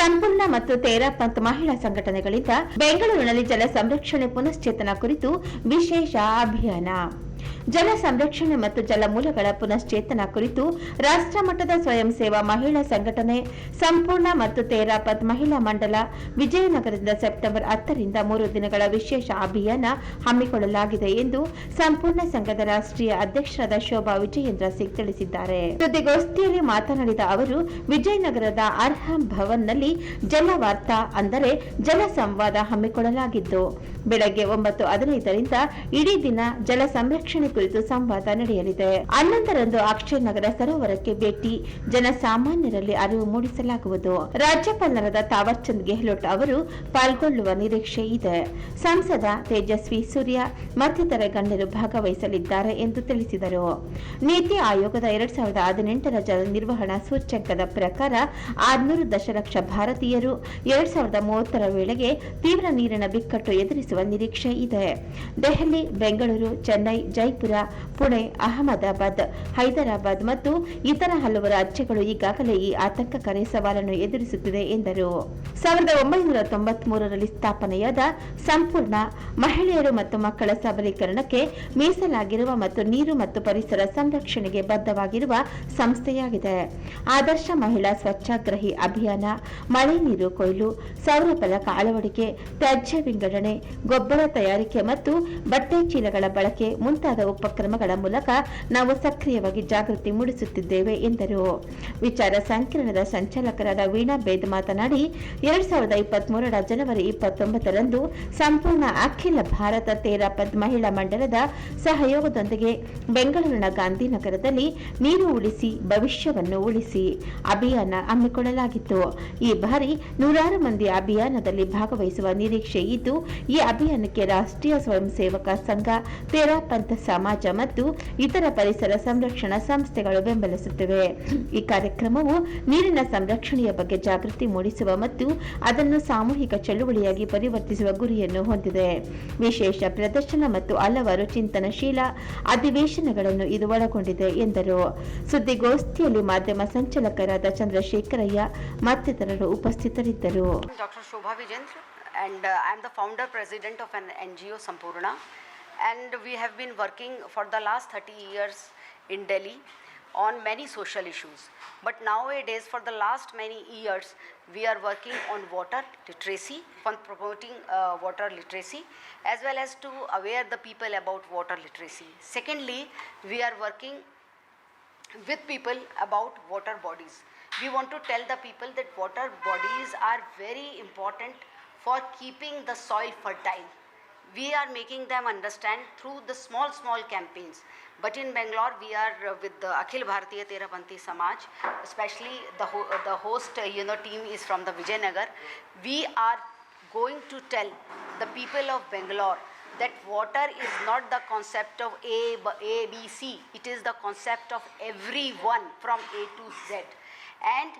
ಸಂಪೂರ್ಣ ಮತ್ತು ತೇರಾ ಪಂತ್ ಮಹಿಳಾ ಸಂಘಟನೆಗಳಿಂದ ಬೆಂಗಳೂರಿನಲ್ಲಿ ಜಲ ಸಂರಕ್ಷಣೆ ಪುನಶ್ಚೇತನ ಕುರಿತು ವಿಶೇಷ ಅಭಿಯಾನ. ಜಲ ಸಂರಕ್ಷಣೆ ಮತ್ತು ಜಲಮೂಲಗಳ ಪುನಶ್ಚೇತನ ಕುರಿತು ರಾಷ್ಟ್ರಮಟ್ಟದ ಸ್ವಯಂ ಸೇವಾ ಮಹಿಳಾ ಸಂಘಟನೆ, ಸಂಪೂರ್ಣ ಮತ್ತು ತೇರಾಪತ್ ಮಹಿಳಾ ಮಂಡಲ ವಿಜಯನಗರದಿಂದ ಸೆಪ್ಟೆಂಬರ್ ಹತ್ತರಿಂದ ಮೂರು ದಿನಗಳ ವಿಶೇಷ ಅಭಿಯಾನ ಹಮ್ಮಿಕೊಳ್ಳಲಾಗಿದೆ ಎಂದು ಸಂಪೂರ್ಣ ಸಂಘದ ರಾಷ್ಟ್ರೀಯ ಅಧ್ಯಕ್ಷರಾದ ಶೋಭಾ ವಿಜಯೇಂದ್ರ ಸಿಂಗ್ ತಿಳಿಸಿದ್ದಾರೆ. ಸುದ್ದಿಗೋಷ್ಠಿಯಲ್ಲಿ ಮಾತನಾಡಿದ ಅವರು, ವಿಜಯನಗರದ ಅರ್ಹಂ ಭವನ್ನಲ್ಲಿ ಜಲವಾರ್ತಾ ಅಂದರೆ ಜಲ ಸಂವಾದ ಹಮ್ಮಿಕೊಳ್ಳಲಾಗಿದ್ದು ಬೆಳಗ್ಗೆ ಒಂಬತ್ತು ಹದಿನೈದರಿಂದ ಇಡೀ ದಿನ ಜಲ ಸಂರಕ್ಷಣೆ ಕುರಿತು ಸಂವಾದ ನಡೆಯಲಿದೆ. ಹನ್ನೊಂದರಂದು ಅಕ್ಷಯ ನಗರ ಸರೋವರಕ್ಕೆ ಭೇಟಿ. ಜನಸಾಮಾನ್ಯರಲ್ಲಿ ಅರಿವು ಮೂಡಿಸಲಾಗುವುದು. ರಾಜ್ಯಪಾಲರಾದ ತಾವರ್ಚಂದ್ ಗೆಹ್ಲೋಟ್ ಅವರು ಪಾಲ್ಗೊಳ್ಳುವ ನಿರೀಕ್ಷೆ ಇದೆ. ಸಂಸದ ತೇಜಸ್ವಿ ಸೂರ್ಯ ಮತ್ತಿತರ ಗಣ್ಯರು ಭಾಗವಹಿಸಲಿದ್ದಾರೆ ಎಂದು ತಿಳಿಸಿದರು. ನೀತಿ ಆಯೋಗದ ಎರಡ್ ಸಾವಿರದ ಹದಿನೆಂಟರ ಜಲ ನಿರ್ವಹಣಾ ಸೂಚ್ಯಂಕದ ಪ್ರಕಾರ ಆರ್ನೂರು ದಶಲಕ್ಷ ಭಾರತೀಯರು ಎರಡ್ ಸಾವಿರದ ಮೂವತ್ತರ ವೇಳೆಗೆ ತೀವ್ರ ನೀರಿನ ಬಿಕ್ಕಟ್ಟು ಎದುರಿಸುವ ನಿರೀಕ್ಷೆ ಇದೆ. ದೆಹಲಿ, ಬೆಂಗಳೂರು, ಚೆನ್ನೈ, ಜೈಪುರ, ಪುಣೆ, ಅಹಮದಾಬಾದ್, ಹೈದರಾಬಾದ್ ಮತ್ತು ಇತರ ಹಲವು ರಾಜ್ಯಗಳು ಈಗಾಗಲೇ ಈ ಆತಂಕಕಾರಿ ಸವಾಲನ್ನು ಎದುರಿಸುತ್ತಿದೆ ಎಂದರು. ಸಾವಿರದ ಒಂಬೈನೂರ ತೊಂಬತ್ಮೂರರಲ್ಲಿ ಸ್ಥಾಪನೆಯಾದ ಸಂಪೂರ್ಣ ಮಹಿಳೆಯರು ಮತ್ತು ಮಕ್ಕಳ ಸಬಲೀಕರಣಕ್ಕೆ ಮೀಸಲಾಗಿರುವ ಮತ್ತು ನೀರು ಮತ್ತು ಪರಿಸರ ಸಂರಕ್ಷಣೆಗೆ ಬದ್ಧವಾಗಿರುವ ಸಂಸ್ಥೆಯಾಗಿದೆ. ಆದರ್ಶ ಮಹಿಳಾ ಸ್ವಚ್ಛಾಗ್ರಹಿ ಅಭಿಯಾನ, ಮಳೆ ನೀರು ಕೊಯ್ಲು ಸೌರ ಫಲಕ ಅಳವಡಿಕೆ, ತ್ಯಾಜ್ಯ ವಿಂಗಡಣೆ ಗೊಬ್ಬರ ತಯಾರಿಕೆ ಮತ್ತು ಬಟ್ಟೆ ಚೀಲಗಳ ಬಳಕೆ ಮುಂತಾದ ಉಪಕ್ರಮಗಳ ಮೂಲಕ ನಾವು ಸಕ್ರಿಯವಾಗಿ ಜಾಗೃತಿ ಮೂಡಿಸುತ್ತಿದ್ದೇವೆ ಎಂದರು. ವಿಚಾರ ಸಂಕಿರಣದ ಸಂಚಾಲಕರಾದ ವೀಣಾ ಬೇದ್ ಮಾತನಾಡಿ, ಎರಡ್ ಸಾವಿರದ ಇಪ್ಪತ್ತ್ ಮೂರರ ಜನವರಿ ಇಪ್ಪತ್ತೊಂಬತ್ತರಂದು ಸಂಪೂರ್ಣ ಅಖಿಲ ಭಾರತ ತೇರಾಪದ್ ಮಹಿಳಾ ಮಂಡಲದ ಸಹಯೋಗದೊಂದಿಗೆ ಬೆಂಗಳೂರಿನ ಗಾಂಧಿನಗರದಲ್ಲಿ ನೀರು ಉಳಿಸಿ, ಭವಿಷ್ಯವನ್ನು ಉಳಿಸಿ ಅಭಿಯಾನ ಹಮ್ಮಿಕೊಳ್ಳಲಾಗಿತ್ತು. ಈ ಬಾರಿ ನೂರಾರು ಮಂದಿ ಅಭಿಯಾನದಲ್ಲಿ ಭಾಗವಹಿಸುವ ನಿರೀಕ್ಷೆ ಇದ್ದು, ಈ ಅಭಿಯಾನಕ್ಕೆ ರಾಷ್ಟ್ರೀಯ ಸ್ವಯಂ ಸೇವಕ ಸಂಘ ತೇರಾಪಂಥ ಸಮಾಜ ಮತ್ತು ಇತರ ಪರಿಸರ ಸಂರಕ್ಷಣಾ ಸಂಸ್ಥೆಗಳು ಬೆಂಬಲಿಸುತ್ತಿವೆ. ಈ ಕಾರ್ಯಕ್ರಮವು ನೀರಿನ ಸಂರಕ್ಷಣೆಯ ಬಗ್ಗೆ ಜಾಗೃತಿ ಮೂಡಿಸುವ ಮತ್ತು ಅದನ್ನು ಸಾಮೂಹಿಕ ಚಳುವಳಿಯಾಗಿ ಪರಿವರ್ತಿಸುವ ಗುರಿಯನ್ನು ಹೊಂದಿದೆ. ವಿಶೇಷ ಪ್ರದರ್ಶನ ಮತ್ತು ಹಲವಾರು ಚಿಂತನಶೀಲ ಅಧಿವೇಶನಗಳನ್ನು ಇದು ಒಳಗೊಂಡಿದೆ ಎಂದರು. ಸುದ್ದಿಗೋಷ್ಠಿಯಲ್ಲಿ ಮಾಧ್ಯಮ ಸಂಚಾಲಕರಾದ ಚಂದ್ರಶೇಖರಯ್ಯ ಮತ್ತಿತರರು ಉಪಸ್ಥಿತರಿದ್ದರು. Doctor Shobha Vijendra, and uh, I am the founder president of an NGO Sampurna. And we have been working for the last 30 years in Delhi on many social issues. But nowadays, for the last many years, we are working on water literacy, on promoting uh, water literacy, as well as to aware the people about water literacy. Secondly, we are working with people about water bodies. We want to tell the people that water bodies are very important for keeping the soil fertile. We are making them understand through the small, small campaigns. But in Bangalore, we are uh, with the Akhil Bharatiya Terapanthi Samaj, especially the, ho- uh, the host uh, you know, team is from the Vijayanagar. We are going to tell the people of Bangalore that water is not the concept of A, A, B, C. It is the concept of everyone from A to Z. And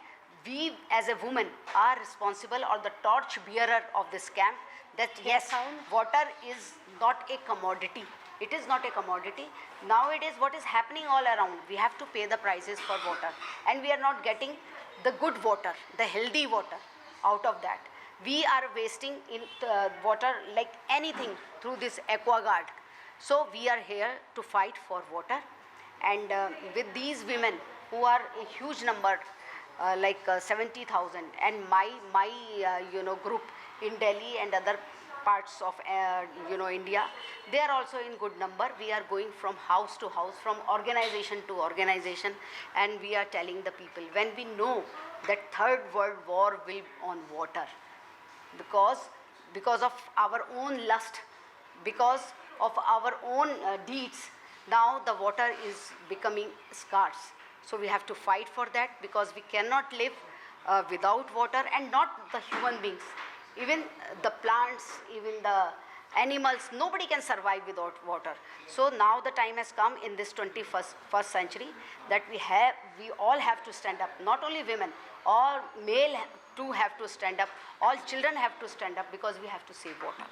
we as a woman are responsible or the torch bearer of this camp that yes, water is not a commodity. It is not a commodity. Nowadays, what is happening all around? We have to pay the prices for water, and we are not getting the good water, the healthy water out of that. We are wasting in uh, water like anything through this aqua guard. So we are here to fight for water, and uh, with these women who are a huge number, like uh, 70,000, and my my uh, you know group in Delhi and other parts of uh, you know India, they are also in good number. We are going from house to house, from organization to organization, and we are telling the people when we know that third world war will on water because because of our own lust because of our own uh, deeds now the water is becoming scarce so we have to fight for that because we cannot live uh, without water and not the human beings. Even the plants even the animals nobody can survive without water. So now the time has come in this 21st first century that we have we all have to stand up. Not only women all male too have to stand up. All children have to stand up because we have to save water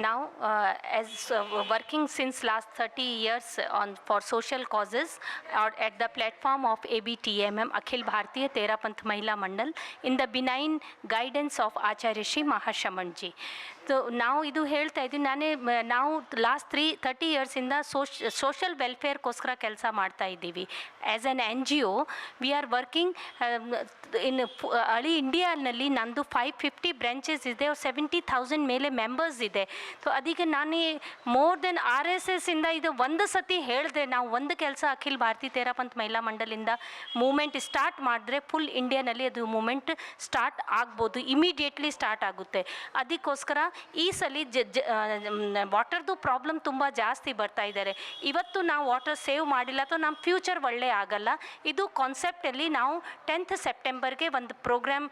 Now, uh, as uh, working since last 30 years on for social causes or at the platform of ABTMM, Akhil Bharatiya Terapanth Mahila Mandal, in the benign guidance of Acharya Shri Mahashamanji. So now ಇದು ಹೇಳ್ತಾ idu ನಾನೇ ನಾವು last three thirty ಇಯರ್ಸಿಂದ ಸೋಶ್ social ವೆಲ್ಫೇರ್ಗೋಸ್ಕರ ಕೆಲಸ ಮಾಡ್ತಾ ಇದ್ದೀವಿ as N N G O we are working in ಹಳಿ ಇಂಡಿಯಾನಲ್ಲಿ ನಂದು ಫೈವ್ ಫಿಫ್ಟಿ ಬ್ರಾಂಚಸ್ ಇದೆ ಸೆವೆಂಟಿ ಥೌಸಂಡ್ ಮೇಲೆ ಮೆಂಬರ್ಸ್ ಇದೆ ಸೊ ಅದಕ್ಕೆ ನಾನು more than R S S ಇಂದ ಇದು ಒಂದು ಸತಿ ಹೇಳಿದೆ, ನಾವು ಒಂದು ಕೆಲಸ ಅಖಿಲ್ ಭಾರತಿ ತೇರಾಪಂತ್ ಮಹಿಳಾ ಮಂಡಲಿಂದ ಮೂಮೆಂಟ್ ಸ್ಟಾರ್ಟ್ ಮಾಡಿದ್ರೆ ಫುಲ್ ಇಂಡಿಯಾನಲ್ಲಿ ಅದು ಮೂಮೆಂಟ್ ಸ್ಟಾರ್ಟ್ ಆಗ್ಬೋದು ಇಮಿಡಿಯೇಟ್ಲಿ ಸ್ಟಾರ್ಟ್ ಆಗುತ್ತೆ. ಅದಕ್ಕೋಸ್ಕರ ಈ ಸಲ ಜ ವಾಟರ್ದು ಪ್ರಾಬ್ಲಮ್ ತುಂಬ ಜಾಸ್ತಿ ಬರ್ತಾ ಇದ್ದಾರೆ ಇವತ್ತು ನಾವು ವಾಟರ್ ಸೇವ್ ಮಾಡಿಲ್ಲ, ಅಥವಾ ನಮ್ಮ ಫ್ಯೂಚರ್ ಒಳ್ಳೆ ಆಗಲ್ಲ. ಇದು ಕಾನ್ಸೆಪ್ಟಲ್ಲಿ ನಾವು ಟೆಂತ್ ಸೆಪ್ಟೆಂಬರ್ಗೆ ಒಂದು ಪ್ರೋಗ್ರಾಮ್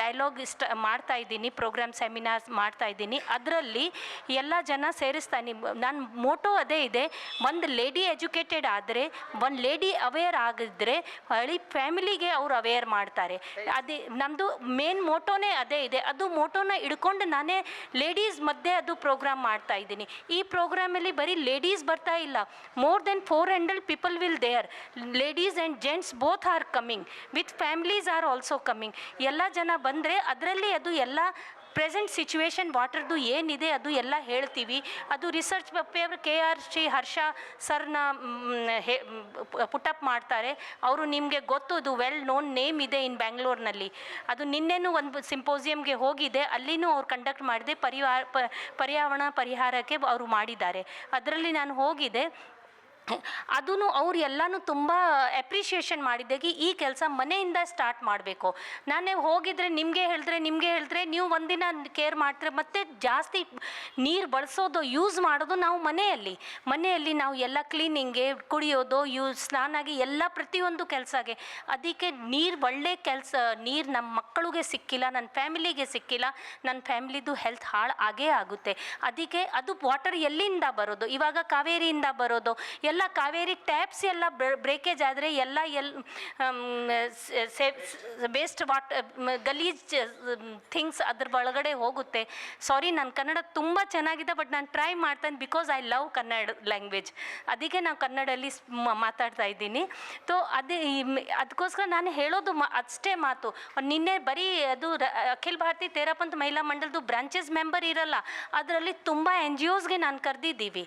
ಡೈಲಾಗ್ ಇಷ್ಟ ಮಾಡ್ತಾ ಇದ್ದೀನಿ ಪ್ರೋಗ್ರಾಮ್ ಸೆಮಿನಾರ್ಸ್ ಮಾಡ್ತಾ ಇದ್ದೀನಿ. ಅದರಲ್ಲಿ ಎಲ್ಲ ಜನ ಸೇರಿಸ್ತಾನೆ. ನನ್ನ ಮೋಟೋ ಅದೇ ಇದೆ. ಒಂದು ಲೇಡಿ ಎಜುಕೇಟೆಡ್ ಆದರೆ, ಒಂದು ಲೇಡಿ ಅವೇರ್ ಆಗಿದ್ರೆ ಹಳಿ ಫ್ಯಾಮಿಲಿಗೆ ಅವ್ರು ಅವೇರ್ ಮಾಡ್ತಾರೆ. ಅದೇ ನಮ್ಮದು ಮೇನ್ ಮೋಟೋನೇ ಅದೇ ಇದೆ. ಅದು ಮೋಟೋನ ಹಿಡ್ಕೊಂಡು ನಾನೇ ಲೇಡೀಸ್ ಮಧ್ಯೆ ಅದು ಪ್ರೋಗ್ರಾಮ್ ಮಾಡ್ತಾ ಇದ್ದೀನಿ. ಈ ಪ್ರೋಗ್ರಾಮಲ್ಲಿ ಬರೀ ಲೇಡೀಸ್ ಬರ್ತಾ ಇಲ್ಲ. More than four hundred people will there ladies and gents both are coming with families are also coming ಎಲ್ಲ ಜನ ಬಂದರೆ ಅದರಲ್ಲಿ ಅದು ಎಲ್ಲ ಪ್ರೆಸೆಂಟ್ ಸಿಚುವೇಶನ್ ವಾಟರ್ದು ಏನಿದೆ ಅದು ಎಲ್ಲ ಹೇಳ್ತೀವಿ. ಅದು research paper K R Shri Harsha ಸರ್ನ ಪುಟಪ್ ಮಾಡ್ತಾರೆ. ಅವರು ನಿಮಗೆ ಗೊತ್ತು, ಅದು ವೆಲ್ ನೋನ್ ನೇಮ್ ಇದೆ ಇನ್ ಬ್ಯಾಂಗ್ಳೂರ್ನಲ್ಲಿ. ಅದು ನಿನ್ನೆನೂ ಒಂದು ಸಿಂಪೋಸಿಯಮ್ಗೆ ಹೋಗಿದೆ. ಅಲ್ಲಿನೂ ಅವ್ರು ಕಂಡಕ್ಟ್ ಮಾಡಿದೆ. ಪರಿವಾರ ಪರ್ಯಾವರಣ ಪರಿಹಾರಕ್ಕೆ ಅವರು ಮಾಡಿದ್ದಾರೆ. ಅದರಲ್ಲಿ ನಾನು ಹೋಗಿದೆ. ಅದೂ ಅವ್ರು ಎಲ್ಲನೂ ತುಂಬ ಎಪ್ರಿಷಿಯೇಷನ್ ಮಾಡಿದ್ದಾಗಿ ಈ ಕೆಲಸ ಮನೆಯಿಂದ ಸ್ಟಾರ್ಟ್ ಮಾಡಬೇಕು. ನಾನೇ ಹೋಗಿದ್ರೆ ನಿಮಗೆ ಹೇಳಿದ್ರೆ ನಿಮಗೆ ಹೇಳಿದ್ರೆ ನೀವು ಒಂದಿನ ಕೇರ್ ಮಾಡ್ತರೆ, ಮತ್ತೆ ಜಾಸ್ತಿ ನೀರು ಬಳಸೋದು ಯೂಸ್ ಮಾಡೋದು ನಾವು ಮನೆಯಲ್ಲಿ. ಮನೆಯಲ್ಲಿ ನಾವು ಎಲ್ಲ ಕ್ಲೀನಿಂಗ್ಗೆ ಕುಡಿಯೋದು ಯೂಸ್ ಸ್ನಾನಾಗಿ ಎಲ್ಲ ಪ್ರತಿಯೊಂದು ಕೆಲಸಗೆ. ಅದಕ್ಕೆ ನೀರು ಒಳ್ಳೆ ಕೆಲಸ, ನೀರು ನಮ್ಮ ಮಕ್ಕಳಿಗೆ ಸಿಕ್ಕಿಲ್ಲ ನನ್ನ ಫ್ಯಾಮಿಲಿಗೆ ಸಿಕ್ಕಿಲ್ಲ ನನ್ನ ಫ್ಯಾಮಿಲಿದು ಹೆಲ್ತ್ ಹಾಳು ಆಗೇ ಆಗುತ್ತೆ. ಅದಕ್ಕೆ ಅದು ವಾಟರ್ ಎಲ್ಲಿಂದ ಬರೋದು? ಇವಾಗ ಕಾವೇರಿಯಿಂದ ಬರೋದು. ಎಲ್ಲ ಕಾವೇರಿ ಟ್ಯಾಪ್ಸ್ ಎಲ್ಲ ಬ್ರೇಕೇಜ್ ಆದರೆ ಎಲ್ಲ ಎಲ್ ವೇಸ್ಟ್ ವಾಟ್ ಗಲೀಜ್ ಥಿಂಗ್ಸ್ ಅದ್ರ ಒಳಗಡೆ ಹೋಗುತ್ತೆ. ಸಾರಿ ನನ್ನ ಕನ್ನಡ ತುಂಬ ಚೆನ್ನಾಗಿದೆ ಬಟ್ ನಾನು ಟ್ರೈ ಮಾಡ್ತೇನೆ because I love Kannada language ಅದಕ್ಕೆ ನಾವು ಕನ್ನಡಲ್ಲಿ ಮಾತಾಡ್ತಾ ಇದ್ದೀನಿ. ಸೊ ಅದೇ ಅದಕ್ಕೋಸ್ಕರ ನಾನು ಹೇಳೋದು ಅಷ್ಟೇ ಮಾತು. ನಿನ್ನೆ ಬರೀ ಅದು ಅಖಿಲ್ ಭಾರತಿ ತೇರಾಪಂತ್ ಮಹಿಳಾ ಮಂಡಲದು ಬ್ರಾಂಚಸ್ ಮೆಂಬರ್ ಇರಲ್ಲ, ಅದರಲ್ಲಿ ತುಂಬ ಎನ್ ಜಿ ಒಸ್ಗೆ ನಾನು ಕರೆದಿದ್ದೀವಿ.